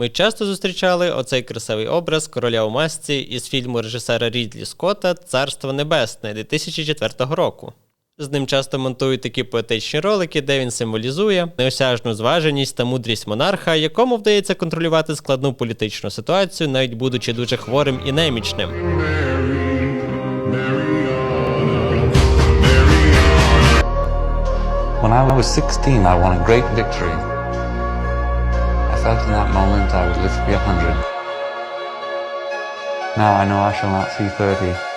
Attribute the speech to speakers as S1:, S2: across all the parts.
S1: Ми часто зустрічали оцей красивий образ короля у масці із фільму режисера Рідлі Скотта Царство Небесне 2004 року. З ним часто монтують такі поетичні ролики, де він символізує неосяжну зваженість та мудрість монарха, якому вдається контролювати складну політичну ситуацію, навіть будучи дуже хворим і немічним.
S2: When I was 16, I won a great victory. Felt in that moment I would live to be 100. Now I know I shall not see 30.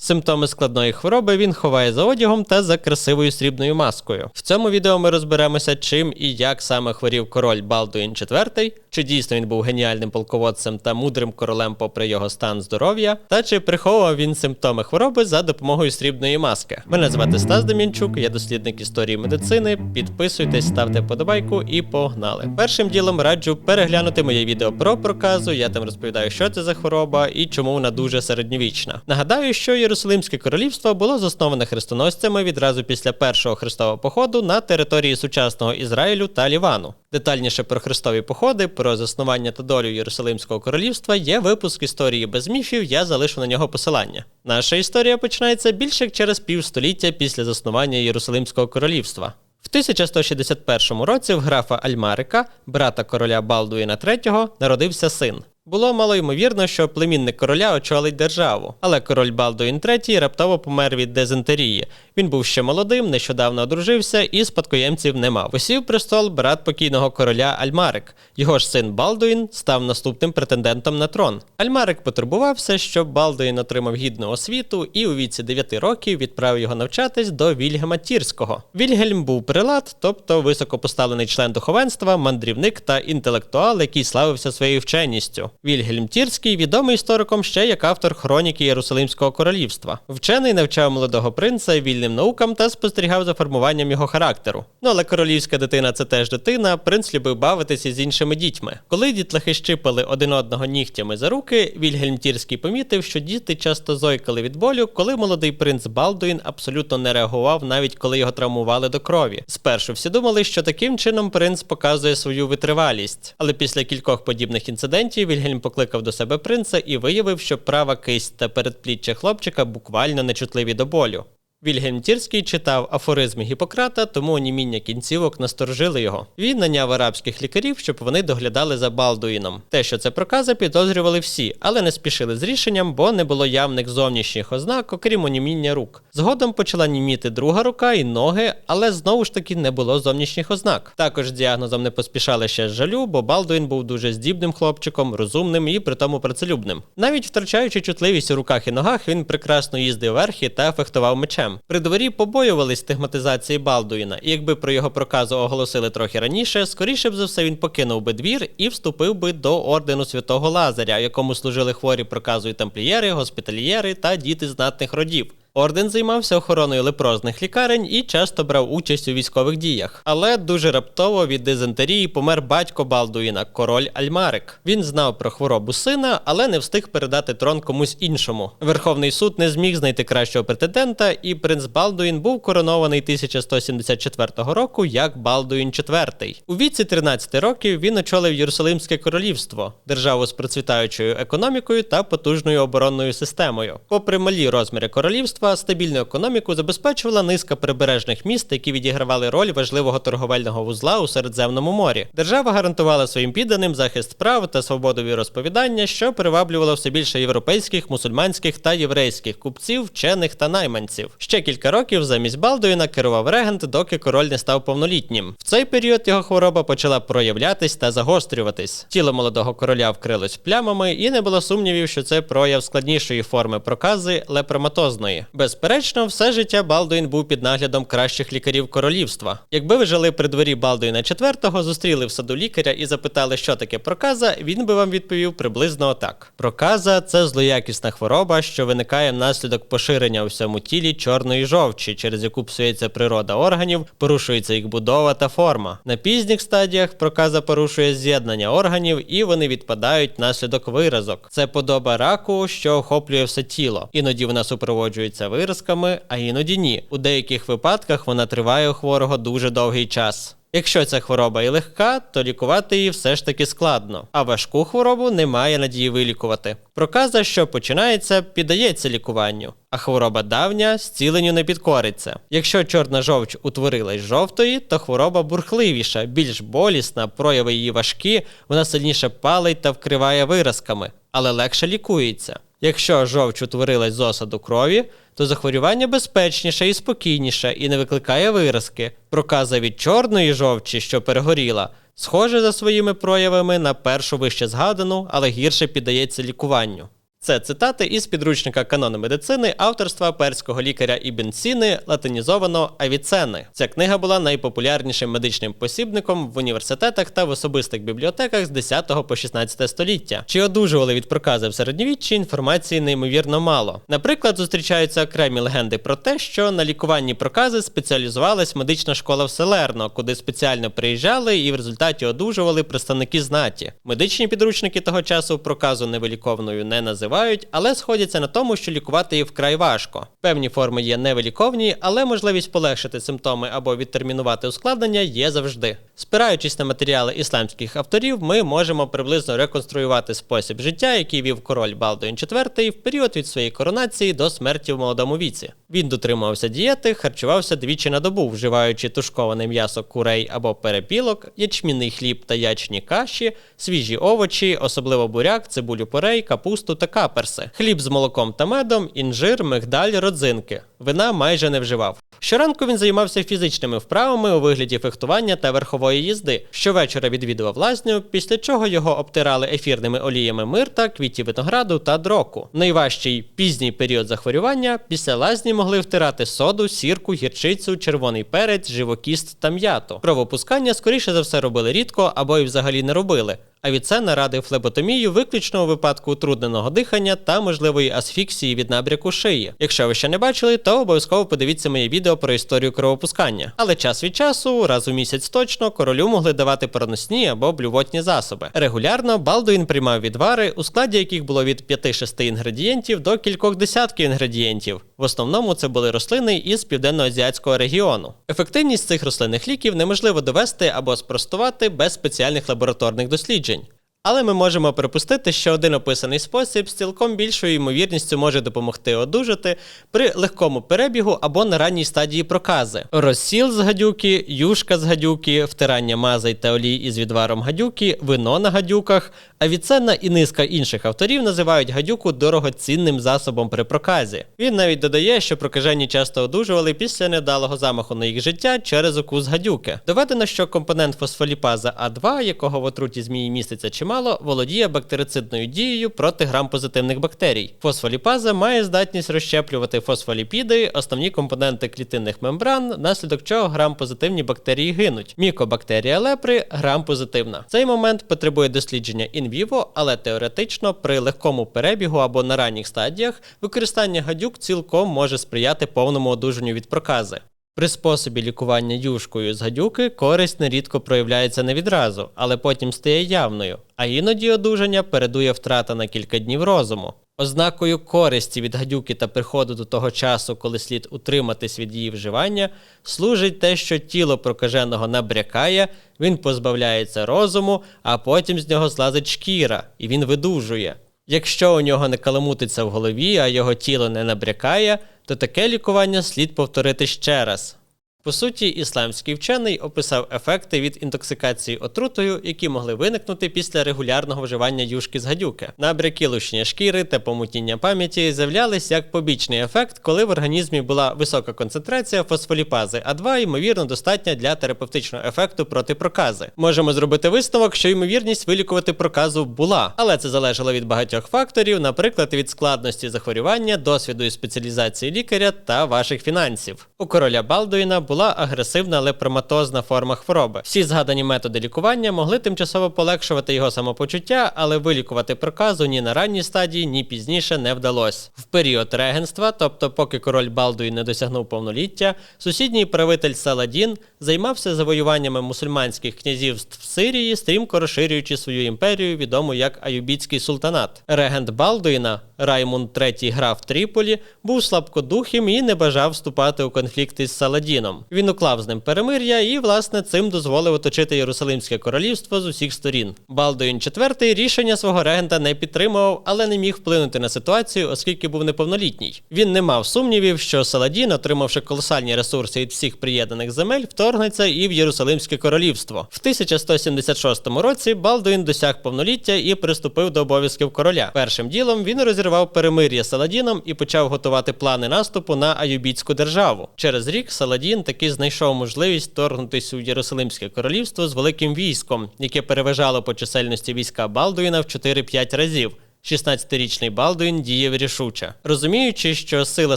S1: Симптоми складної хвороби він ховає за одягом та за красивою срібною маскою. В цьому відео ми розберемося, чим і як саме хворів король Балдуїн IV, чи дійсно він був геніальним полководцем та мудрим королем попри його стан здоров'я, та чи приховував він симптоми хвороби за допомогою срібної маски. Мене звати Стас Дем'янчук, я дослідник історії медицини. Підписуйтесь, ставте подобайку і погнали. Першим ділом раджу переглянути моє відео про проказу. Я там розповідаю, що це за хвороба і чому вона дуже середньовічна. Нагадаю, що Єрусалимське королівство було засноване хрестоносцями відразу після першого хрестового походу на території сучасного Ізраїлю та Лівану. Детальніше про хрестові походи, про заснування та долю Єрусалимського королівства є випуск історії без міфів. Я залишу на нього посилання. Наша історія починається більше як через півстоліття після заснування Єрусалимського королівства. В 1161 році в графа Альмарика, брата короля Балдуїна III, народився син. Було мало ймовірно, що племінник короля очолить державу, але король Балдуїн III раптово помер від дизентерії. Він був ще молодим, нещодавно одружився і спадкоємців не мав. Посів престол брат покійного короля Альмарик. Його ж син Балдуїн став наступним претендентом на трон. Альмарик потурбувався, щоб Балдуїн отримав гідну освіту і у віці 9 років відправив його навчатись до Вільгема Тірського. Вільгельм був прилад, тобто високопоставлений член духовенства, мандрівник та інтелектуал, який славився своєю вченістю. Вільгельм Тірський відомий істориком ще як автор хроніки Єрусалимського королівства. Вчений навчав молодого принца вільним наукам та спостерігав за формуванням його характеру. Ну але королівська дитина це теж дитина. Принц любив бавитися з іншими дітьми. Коли дітлахи щипали один одного нігтями за руки, Вільгельм Тірський помітив, що діти часто зойкали від болю, коли молодий принц Балдуїн абсолютно не реагував, навіть коли його травмували до крові. Спершу всі думали, що таким чином принц показує свою витривалість. Але після кількох подібних інцидентів Вільгельм покликав до себе принца і виявив, що права кисть та передпліччя хлопчика буквально нечутливі до болю. Вільгельм Тірський читав афоризми Гіппократа, тому оніміння кінцівок насторожили його. Він наняв арабських лікарів, щоб вони доглядали за Балдуїном. Те, що це проказа, підозрювали всі, але не спішили з рішенням, бо не було явних зовнішніх ознак, окрім оніміння рук. Згодом почала німіти друга рука і ноги, але знову ж таки не було зовнішніх ознак. Також діагнозом не поспішали ще з жалю, бо Балдуїн був дуже здібним хлопчиком, розумним і при тому працелюбним. Навіть втрачаючи чутливість у руках і ногах, він прекрасно їздив верхи та фехтував мечем. При дворі побоювались стигматизації Балдуїна, і якби про його проказу оголосили трохи раніше, скоріше б за все він покинув би двір і вступив би до ордену святого Лазаря, якому служили хворі проказу і тамплієри, госпітальєри та діти знатних родів. Орден займався охороною лепрозних лікарень і часто брав участь у військових діях. Але дуже раптово від дизентерії помер батько Балдуїна, король Альмарик. Він знав про хворобу сина, але не встиг передати трон комусь іншому. Верховний суд не зміг знайти кращого претендента, і принц Балдуїн був коронований 1174 року як Балдуїн IV. У віці 13 років він очолив Єрусалимське королівство, державу з процвітаючою економікою та потужною оборонною системою. Попри малі розміри королівства, стабільну економіку забезпечувала низка прибережних міст, які відігравали роль важливого торговельного вузла у Середземному морі. Держава гарантувала своїм підданим захист прав та свободу віросповідання, що приваблювало все більше європейських, мусульманських та єврейських купців, вчених та найманців. Ще кілька років замість Балдуїна керував регент, доки король не став повнолітнім. В цей період його хвороба почала проявлятись та загострюватись. Тіло молодого короля вкрилось плямами, і не було сумнівів, що це прояв складнішої форми прокази лепроматозної. Безперечно, все життя Балдуїн був під наглядом кращих лікарів королівства. Якби ви жили при дворі Балдуїна IV, зустріли в саду лікаря і запитали, що таке проказа, він би вам відповів приблизно отак: проказа це злоякісна хвороба, що виникає внаслідок поширення у всьому тілі чорної жовчі, через яку псується природа органів, порушується їх будова та форма. На пізніх стадіях проказа порушує з'єднання органів і вони відпадають внаслідок виразок. Це подоба раку, що охоплює все тіло. Іноді вона супроводжується виразками, а іноді ні. У деяких випадках вона триває у хворого дуже довгий час. Якщо ця хвороба і легка, то лікувати її все ж таки складно, а важку хворобу немає надії вилікувати. Проказа, що починається, піддається лікуванню, а хвороба давня зціленню не підкориться. Якщо чорна жовч утворилась жовтої, то хвороба бурхливіша, більш болісна, прояви її важкі, вона сильніше палить та вкриває виразками, але легше лікується. Якщо жовч утворилась з осаду крові, то захворювання безпечніше і спокійніше і не викликає виразки. Проказа від чорної жовчі, що перегоріла, схоже за своїми проявами на першу вище згадану, але гірше піддається лікуванню. Це цитати із підручника канону медицини авторства перського лікаря Ібн Сіни, латинізовано Авіцени. Ця книга була найпопулярнішим медичним посібником в університетах та в особистих бібліотеках з 10 по 16 століття. Чи одужували від прокази в середньовіччі інформації неймовірно мало. Наприклад, зустрічаються окремі легенди про те, що на лікуванні прокази спеціалізувалась медична школа в Селерно, куди спеціально приїжджали і в результаті одужували представники знаті. Медичні підручники того часу проказу невиліковною не називають, але сходяться на тому, що лікувати її вкрай важко. Певні форми є невиліковні, але можливість полегшити симптоми або відтермінувати ускладнення є завжди. Спираючись на матеріали ісламських авторів, ми можемо приблизно реконструювати спосіб життя, який вів король Балдуїн IV в період від своєї коронації до смерті в молодому віці. Він дотримувався дієти, харчувався двічі на добу, вживаючи тушковане м'ясо курей або перепілок, ячмінний хліб та ячні каші, свіжі овочі, особливо буряк, цибулю порей, капусту та каперси, хліб з молоком та медом, інжир, мигдаль, родзинки. Вина майже не вживав. Щоранку він займався фізичними вправами у вигляді фехтування та верхової їзди. Щовечора відвідував лазню, після чого його обтирали ефірними оліями мирта, квітів винограду та дроку. Найважчий пізній період захворювання після лазні могли втирати соду, сірку, гірчицю, червоний перець, живокіст та м'яту. Кровопускання скоріше за все робили рідко або й взагалі не робили. Авіценна радив флеботомію виключно у випадку утрудненого дихання та можливої асфіксії від набряку шиї. Якщо ви ще не бачили, то обов'язково подивіться моє відео про історію кровопускання. Але час від часу, раз у місяць точно, королю могли давати проносні або блювотні засоби. Регулярно Балдуїн приймав відвари, у складі яких було від 5-6 інгредієнтів до кількох десятків інгредієнтів. В основному це були рослини із південноазіатського регіону. Ефективність цих рослинних ліків неможливо довести або спростувати без спеціальних лабораторних досліджень. Але ми можемо припустити, що один описаний спосіб з цілком більшою ймовірністю може допомогти одужати при легкому перебігу або на ранній стадії прокази. Розсіл з гадюки, юшка з гадюки, втирання мазей та олій із відваром гадюки, вино на гадюках. Авіценна і низка інших авторів називають гадюку дорогоцінним засобом при проказі. Він навіть додає, що прокажені часто одужували після невдалого замаху на їх життя через укус гадюки. Доведено, що компонент фосфоліпаза А2, якого в отруті змії міститься чимало, володіє бактерицидною дією проти грам-позитивних бактерій. Фосфоліпаза має здатність розщеплювати фосфоліпіди, основні компоненти клітинних мембран, наслідок чого грам-позитивні бактерії гинуть. Мікобактерія лепри грам-позитивна. Цей момент потребує дослідження інвіво, але теоретично при легкому перебігу або на ранніх стадіях використання гадюк цілком може сприяти повному одужанню від прокази. При способі лікування юшкою з гадюки користь нерідко проявляється не відразу, але потім стає явною, а іноді одужання передує втрата на кілька днів розуму. Ознакою користі від гадюки та приходу до того часу, коли слід утриматись від її вживання, служить те, що тіло прокаженого набрякає, він позбавляється розуму, а потім з нього злазить шкіра, і він видужує. Якщо у нього не каламутиться в голові, а його тіло не набрякає, то таке лікування слід повторити ще раз. По суті, ісламський вчений описав ефекти від інтоксикації отрутою, які могли виникнути після регулярного вживання юшки з гадюки. Набряки лущення шкіри та помутіння пам'яті з'являлись як побічний ефект, коли в організмі була висока концентрація фосфоліпази, а 2 ймовірно достатня для терапевтичного ефекту проти прокази. Можемо зробити висновок, що ймовірність вилікувати проказу була, але це залежало від багатьох факторів, наприклад, від складності захворювання, досвіду і спеціалізації лікаря та ваших фінансів. У короля Балдуїна була агресивна лепроматозна форма хвороби. Всі згадані методи лікування могли тимчасово полегшувати його самопочуття, але вилікувати проказу ні на ранній стадії, ні пізніше не вдалося. В період регенства, тобто поки король Балдуїн не досягнув повноліття, сусідній правитель Саладін займався завоюваннями мусульманських князівств в Сирії, стрімко розширюючи свою імперію, відому як Аюбіцький султанат. Регент Балдуїна Раймунд III граф Тріполі, був слабкодухим і не бажав вступати у конфлікт із Саладіном. Він уклав з ним перемир'я і, власне, цим дозволив оточити Єрусалимське королівство з усіх сторін. Балдуїн IV рішення свого регента не підтримував, але не міг вплинути на ситуацію, оскільки був неповнолітній. Він не мав сумнівів, що Саладін, отримавши колосальні ресурси від всіх приєднаних земель, вторгнеться і в Єрусалимське королівство. В 1176 році Балдуїн досяг повноліття і приступив до обов'язків короля. Першим ділом він розірвав перемир'я з Саладіном і почав готувати плани наступу на Аюбітську державу. Через рік Саладін таки знайшов можливість вторгнутися у Єрусалимське королівство з великим військом, яке переважало по чисельності війська Балдуїна в 4-5 разів. 16-річний Балдуін діяв рішуче. Розуміючи, що сила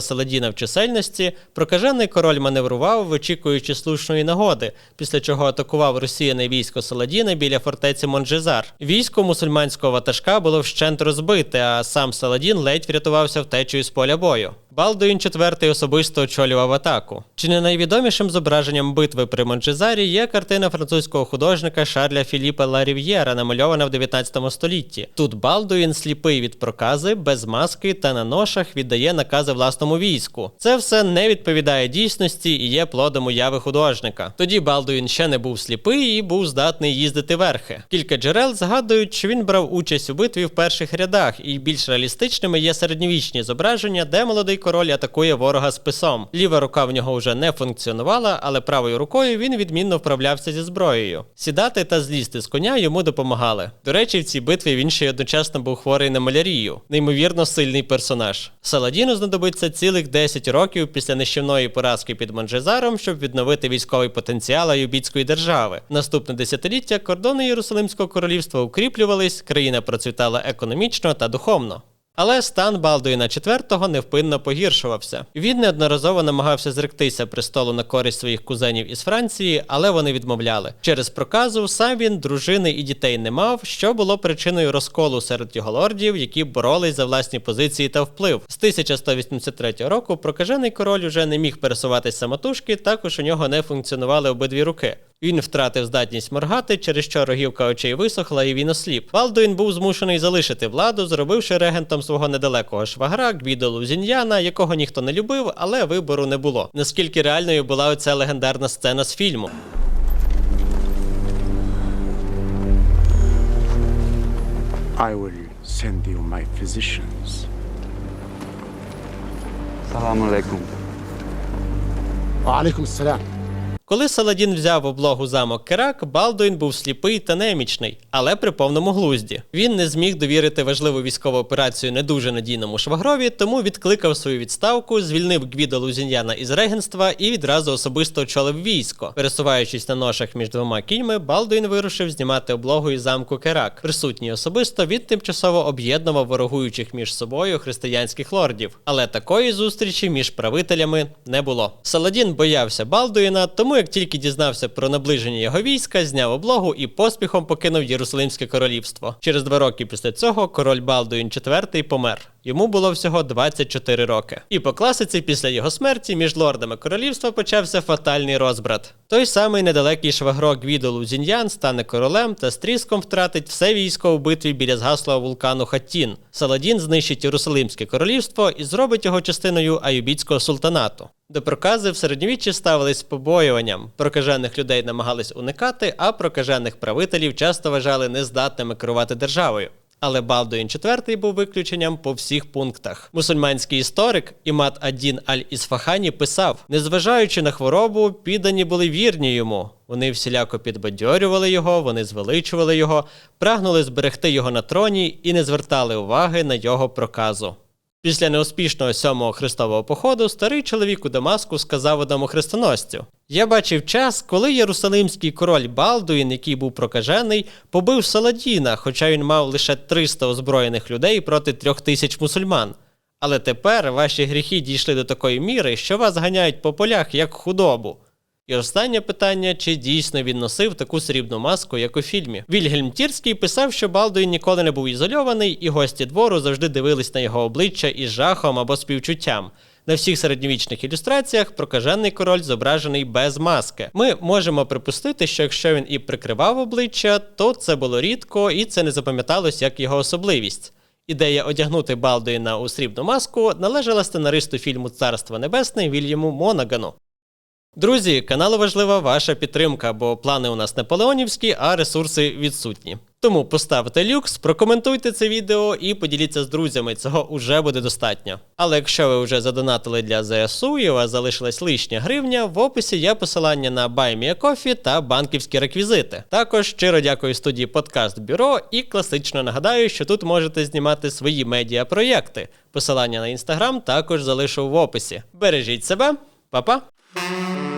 S1: Саладіна в чисельності, прокажений король маневрував, вичікуючи слушної нагоди, після чого атакував росіяне військо Саладіна біля фортеці Монжезар. Військо мусульманського ватажка було вщент розбите, а сам Саладін ледь врятувався втечею з поля бою. Балдуїн IV особисто очолював атаку. Чи не найвідомішим зображенням битви при Мончезарі є картина французького художника Шарля Філіпа Ларів'єра, намальована в 19 столітті. Тут Балдуїн, сліпий від прокази, без маски та на ношах віддає накази власному війську. Це все не відповідає дійсності і є плодом уяви художника. Тоді Балдуїн ще не був сліпий і був здатний їздити верхи. Кілька джерел згадують, що він брав участь у битві в перших рядах, і більш реалістичними є середньовічні зображення, де молодий король атакує ворога списом. Ліва рука в нього вже не функціонувала, але правою рукою він відмінно вправлявся зі зброєю. Сідати та злізти з коня йому допомагали. До речі, в цій битві він ще й одночасно був хворий на малярію. Неймовірно сильний персонаж. Саладіну знадобиться цілих 10 років після нищівної поразки під Манжезаром, щоб відновити військовий потенціал Аюбітської держави. Наступне десятиліття кордони Єрусалимського королівства укріплювались, країна процвітала економічно та духовно. Але стан Балдуїна IV невпинно погіршувався. Він неодноразово намагався зректися престолу на користь своїх кузенів із Франції, але вони відмовляли. Через проказу сам він дружини і дітей не мав, що було причиною розколу серед його лордів, які боролись за власні позиції та вплив. З 1183 року прокажений король уже не міг пересуватись самотужки, також у нього не функціонували обидві руки. Він втратив здатність моргати, через що рогівка очей висохла, і він осліп. Балдуін був змушений залишити владу, зробивши регентом свого недалекого швагра Гвідо зіньяна, якого ніхто не любив, але вибору не було. Наскільки реальною була оця легендарна сцена з фільму?
S3: I will send you my physicians.
S2: Salam alaikum.
S3: Wa alaikum.
S1: Коли Саладін взяв облогу замок Керак, Балдуїн був сліпий та немічний, але при повному глузді. Він не зміг довірити важливу військову операцію не дуже надійному швагрові, тому відкликав свою відставку, звільнив Гвідо Лузіньяна із регенства і відразу особисто очолив військо. Пересуваючись на ношах між двома кіньми, Балдуїн вирушив знімати облогу із замку Керак. Присутній особисто він тимчасово об'єднував ворогуючих між собою християнських лордів. Але такої зустрічі між правителями не було. Саладін боявся Балдуїна, тому як тільки дізнався про наближення його війська, зняв облогу і поспіхом покинув Єрусалимське королівство. Через два роки після цього король Балдуїн IV помер. Йому було всього 24 роки. І по класиці, після його смерті, між лордами королівства почався фатальний розбрат. Той самий недалекий швагро Гвідо Лузіньян стане королем та з тріском втратить все військо у битві біля згаслого вулкану Хаттін. Саладін знищить Єрусалимське королівство і зробить його частиною Аюбітського султанату. До прокази в середньовіччі ставились з побоюванням. Прокажених людей намагались уникати, а прокажених правителів часто вважали нездатними керувати державою. Але Балдуїн IV був виключенням по всіх пунктах. Мусульманський історик Імад Адін Аль-Ісфахані писав: незважаючи на хворобу, піддані були вірні йому. Вони всіляко підбадьорювали його, вони звеличували його, прагнули зберегти його на троні і не звертали уваги на його проказу. Після неуспішного сьомого хрестового походу старий чоловік у Дамаску сказав одному хрестоносцю: Я бачив час, коли єрусалимський король Балдуїн, який був прокажений, побив Саладіна, хоча він мав лише 300 озброєних людей проти трьох тисяч мусульман. Але тепер ваші гріхи дійшли до такої міри, що вас ганяють по полях як худобу. І останнє питання: чи дійсно він носив таку срібну маску, як у фільмі? Вільгельм Тірський писав, що Балдуїн ніколи не був ізольований, і гості двору завжди дивились на його обличчя із жахом або співчуттям. На всіх середньовічних ілюстраціях прокажений король зображений без маски. Ми можемо припустити, що якщо він і прикривав обличчя, то це було рідко і це не запам'яталось як його особливість. Ідея одягнути Балдуїна у срібну маску належала сценаристу фільму Царство Небесне Вільяму Монагану. Друзі, каналу важлива ваша підтримка, бо плани у нас наполеонівські, а ресурси відсутні. Тому поставте люкс, прокоментуйте це відео і поділіться з друзями. Цього уже буде достатньо. Але якщо ви вже задонатили для ЗСУ і у вас залишилась лишня гривня, в описі є посилання на BuyMeACoffee та банківські реквізити. Також щиро дякую студії Подкаст Бюро і класично нагадаю, що тут можете знімати свої медіапроєкти. Посилання на інстаграм також залишу в описі. Бережіть себе, па-па! Música